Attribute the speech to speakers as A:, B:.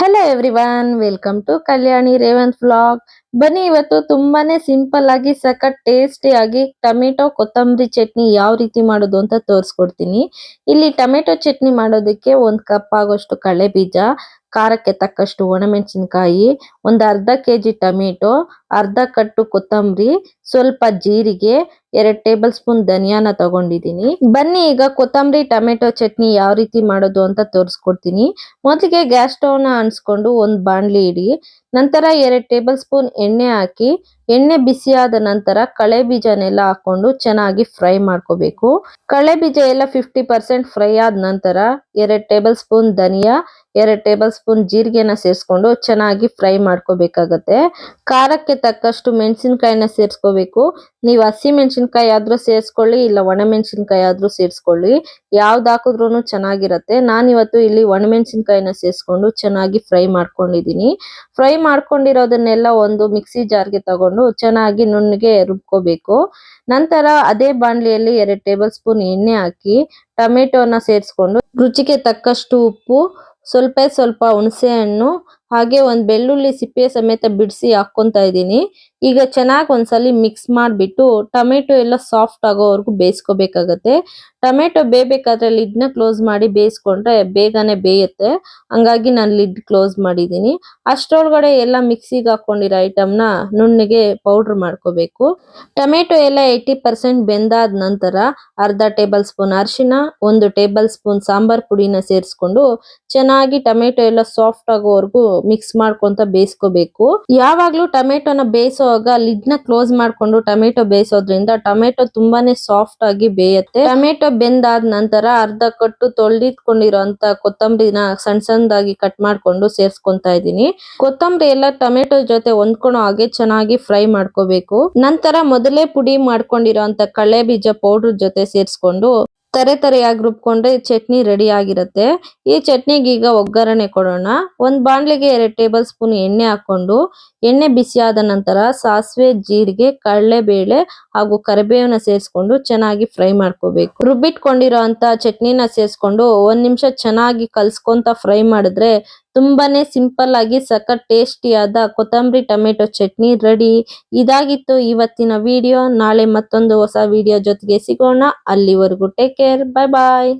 A: Hello everyone welcome to Kalyani Revanth vlog ಬನ್ನಿ, ಇವತ್ತು ತುಂಬಾನೇ ಸಿಂಪಲ್ ಆಗಿ, ಸಖತ್ ಟೇಸ್ಟಿ ಆಗಿ ಟೊಮೆಟೊ ಕೊತ್ತಂಬರಿ ಚಟ್ನಿ ಯಾವ ರೀತಿ ಮಾಡೋದು ಅಂತ ತೋರಿಸ್ಕೊಡ್ತೀನಿ. ಇಲ್ಲಿ ಟೊಮೆಟೊ ಚಟ್ನಿ ಮಾಡೋದಕ್ಕೆ ಒಂದ್ ಕಪ್ ಆಗೋಷ್ಟು ಕಳೆ ಬೀಜ ಖಾರಕ್ಕೆ ತಕ್ಕಷ್ಟು ಒಣಮೆಣಸಿನಕಾಯಿ, ಒಂದು ಅರ್ಧ ಕೆಜಿ ಟೊಮೆಟೊ, ಅರ್ಧ ಕಟ್ಟು ಕೊತ್ತಂಬರಿ, ಸ್ವಲ್ಪ ಜೀರಿಗೆ, ಎರಡು ಟೇಬಲ್ ಸ್ಪೂನ್ ಧನಿಯಾನ ತಗೊಂಡಿದ್ದೀನಿ. ಬನ್ನಿ, ಈಗ ಕೊತ್ತಂಬರಿ, ಟೊಮೆಟೊ ಚಟ್ನಿ ಯಾವ ರೀತಿ ಮಾಡೋದು ಅಂತ ತೋರಿಸ್ಕೊಡ್ತೀನಿ. ಮೊದಲಿಗೆ ಗ್ಯಾಸ್ ಸ್ಟೋವ್ನ ಅನ್ಸ್ಕೊಂಡು ಒಂದ್ ಬಾಣ್ಲಿ ಇಡಿ. ನಂತರ ಎರಡು ಟೇಬಲ್ ಸ್ಪೂನ್ ಎಣ್ಣೆ ಹಾಕಿ, ಎಣ್ಣೆ ಬಿಸಿಯಾದ ನಂತರ ಕಳೆ ಬೀಜನೆಲ್ಲ ಹಾಕೊಂಡು ಚೆನ್ನಾಗಿ ಫ್ರೈ ಮಾಡ್ಕೋಬೇಕು. ಕಳೆ ಬೀಜ ಎಲ್ಲ ಫಿಫ್ಟಿ ಪರ್ಸೆಂಟ್ ಫ್ರೈ ಆದ ನಂತರ ಎರಡು ಟೇಬಲ್ ಸ್ಪೂನ್ ಧನಿಯಾ ಎರಡ್ ಟೇಬಲ್ ಸ್ಪೂನ್ ಜೀರಿಗೆನ ಸೇರಿಸ್ಕೊಂಡು ಚೆನ್ನಾಗಿ ಫ್ರೈ ಮಾಡ್ಕೋಬೇಕಾಗತ್ತೆ. ಖಾರಕ್ಕೆ ತಕ್ಕಷ್ಟು ಮೆಣಸಿನ್ಕಾಯಿನ ಸೇರಿಸ್ಕೋಬೇಕು. ನೀವು ಹಸಿ ಮೆಣಸಿನ್ಕಾಯಿ ಆದ್ರೂ ಸೇರಿಸ್ಕೊಳ್ಳಿ, ಇಲ್ಲ ಒಣ ಮೆಣಸಿನಕಾಯಿ ಆದ್ರೂ ಸೇರಿಸ್ಕೊಳ್ಳಿ. ಯಾವ್ದು ಹಾಕಿದ್ರು ಚೆನ್ನಾಗಿರತ್ತೆ. ನಾನಿವತ್ತು ಇಲ್ಲಿ ಒಣ ಮೆಣಸಿನಕಾಯಿನ ಸೇರಿಸ್ಕೊಂಡು ಚೆನ್ನಾಗಿ ಫ್ರೈ ಮಾಡ್ಕೊಂಡಿದ್ದೀನಿ. ಫ್ರೈ ಮಾಡ್ಕೊಂಡಿರೋದನ್ನೆಲ್ಲ ಒಂದು ಮಿಕ್ಸಿ ಜಾರ್ಗೆ ತಗೊಂಡು ಚೆನ್ನಾಗಿ ನುಣ್ಣಗೆ ರುಬ್ಕೋಬೇಕು. ನಂತರ ಅದೇ ಬಾಣಲಿಯಲ್ಲಿ ಎರಡು ಟೇಬಲ್ ಸ್ಪೂನ್ ಎಣ್ಣೆ ಹಾಕಿ ಟೊಮೆಟೊನ ಸೇರಿಸ್ಕೊಂಡು ರುಚಿಗೆ ತಕ್ಕಷ್ಟು ಉಪ್ಪು ಸ್ವಲ್ಪ ಸ್ವಲ್ಪ ಹುಣಸೆ ಹಣ್ಣು ಹಾಗೆ ಒಂದ್ ಬೆಳ್ಳುಳ್ಳಿ ಸಿಪ್ಪೆ ಸಮೇತ ಬಿಡಿಸಿ ಹಾಕೊಂತ ಇದ್ದೀನಿ. ಈಗ ಚೆನ್ನಾಗಿ ಒಂದ್ಸಲಿ ಮಿಕ್ಸ್ ಮಾಡ್ಬಿಟ್ಟು ಟೊಮೆಟೊ ಎಲ್ಲ ಸಾಫ್ಟ್ ಆಗೋವರೆಗೂ ಬೇಯಿಸ್ಕೋಬೇಕಾಗತ್ತೆ. ಟೊಮೆಟೊ ಬೇಯಬೇಕಾದ್ರೆ ಲಿಡ್ ಕ್ಲೋಸ್ ಮಾಡಿ ಬೇಯಿಸ್ಕೊಂಡ್ರೆ ಬೇಗನೆ ಬೇಯುತ್ತೆ. ಹಂಗಾಗಿ ನಾನು ಲಿಡ್ ಕ್ಲೋಸ್ ಮಾಡಿದೀನಿ ಅಷ್ಟರೊಳಗಡೆ ಎಲ್ಲ ಮಿಕ್ಸಿಗೆ ಹಾಕೊಂಡಿರೋ ಐಟಮ್ನ ನ ನುಣ್ಣಗೆ ಪೌಡರ್ ಮಾಡ್ಕೋಬೇಕು. ಟೊಮೆಟೊ ಎಲ್ಲ ಏಯ್ಟಿ ಪರ್ಸೆಂಟ್ ಬೆಂದಾದ ನಂತರ ಅರ್ಧ ಟೇಬಲ್ ಸ್ಪೂನ್ ಅರಿಶಿನ ಒಂದು ಟೇಬಲ್ ಸ್ಪೂನ್ ಸಾಂಬಾರ್ ಪುಡಿನ ಸೇರಿಸ್ಕೊಂಡು ಚೆನ್ನಾಗಿ ಟೊಮೆಟೊ ಎಲ್ಲ ಸಾಫ್ಟ್ ಆಗೋವರೆಗೂ ಮಿಕ್ಸ್ ಮಾಡ್ಕೊಂತ ಬೇಯಿಸ್ಕೋಬೇಕು. ಯಾವಾಗ್ಲೂ ಟೊಮೆಟೊನ ಬೇಯಿಸುವಾಗ ಲಿಡ್ನ ಕ್ಲೋಸ್ ಮಾಡ್ಕೊಂಡು ಟೊಮೆಟೊ ಬೇಯಿಸೋದ್ರಿಂದ ಟೊಮೆಟೊ ತುಂಬಾನೇ ಸಾಫ್ಟ್ ಆಗಿ ಬೇಯುತ್ತೆ. ಟೊಮೆಟೊ ಬೆಂದಾದ ನಂತರ ಅರ್ಧ ಕಟ್ಟು ತೊಳೆದಿಟ್ಕೊಂಡಿರೋಂತ ಕೊತ್ತಂಬರಿನ ಸಣ್ಣ ಸಣ್ಣದಾಗಿ ಕಟ್ ಮಾಡ್ಕೊಂಡು ಸೇರ್ಸ್ಕೊಂತ ಇದ್ದೀನಿ. ಕೊತ್ತಂಬರಿ ಎಲ್ಲ ಟೊಮೆಟೊ ಜೊತೆ ಹೊಂದ್ಕೊಳೋ ಹಾಗೆ ಚೆನ್ನಾಗಿ ಫ್ರೈ ಮಾಡ್ಕೋಬೇಕು. ನಂತರ ಮೊದಲೇ ಪುಡಿ ಮಾಡ್ಕೊಂಡಿರೋಂತ ಕಳೆ ಬೀಜ ಪೌಡರ್ ಜೊತೆ ಸೇರಿಸ್ಕೊಂಡು ತರೆ ತರೆಯಾಗಿ ರುಬ್ಕೊಂಡ್ರೆ ಚಟ್ನಿ ರೆಡಿ ಆಗಿರುತ್ತೆ ಈ ಚಟ್ನಿಗೆ ಈಗ ಒಗ್ಗರಣೆ ಕೊಡೋಣ. ಒಂದ್ ಬಾಣ್ಲಿಗೆ ಎರಡ್ ಟೇಬಲ್ ಸ್ಪೂನ್ ಎಣ್ಣೆ ಹಾಕೊಂಡು ಎಣ್ಣೆ ಬಿಸಿಯಾದ ನಂತರ ಸಾಸಿವೆ, ಜೀರಿಗೆ ಕಡಲೆಬೇಳೆ ಹಾಗೂ ಕರಿಬೇವನ ಸೇರಿಸ್ಕೊಂಡು ಚೆನ್ನಾಗಿ ಫ್ರೈ ಮಾಡ್ಕೋಬೇಕು. ರುಬ್ಬಿಟ್ಕೊಂಡಿರೋ ಅಂತ ಚಟ್ನಿನ ಸೇರಿಸ್ಕೊಂಡು ಒಂದ್ ನಿಮಿಷ ಚೆನ್ನಾಗಿ ಕಲ್ಸ್ಕೊಂತ ಫ್ರೈ ಮಾಡಿದ್ರೆ ತುಂಬಾನೇ ಸಿಂಪಲ್ ಆಗಿ ಸಖತ್ ಟೇಸ್ಟಿಯಾದ ಕೊತ್ತಂಬರಿ ಟೊಮೆಟೊ ಚಟ್ನಿ ರೆಡಿ. ಇದಾಗಿತ್ತು ಇವತ್ತಿನ ವಿಡಿಯೋ. ನಾಳೆ ಮತ್ತೊಂದು ಹೊಸ ವಿಡಿಯೋ ಜೊತೆಗೆ ಸಿಗೋಣ. ಅಲ್ಲಿವರೆಗೂ ಟೇಕ್ ಕೇರ್. Bye bye.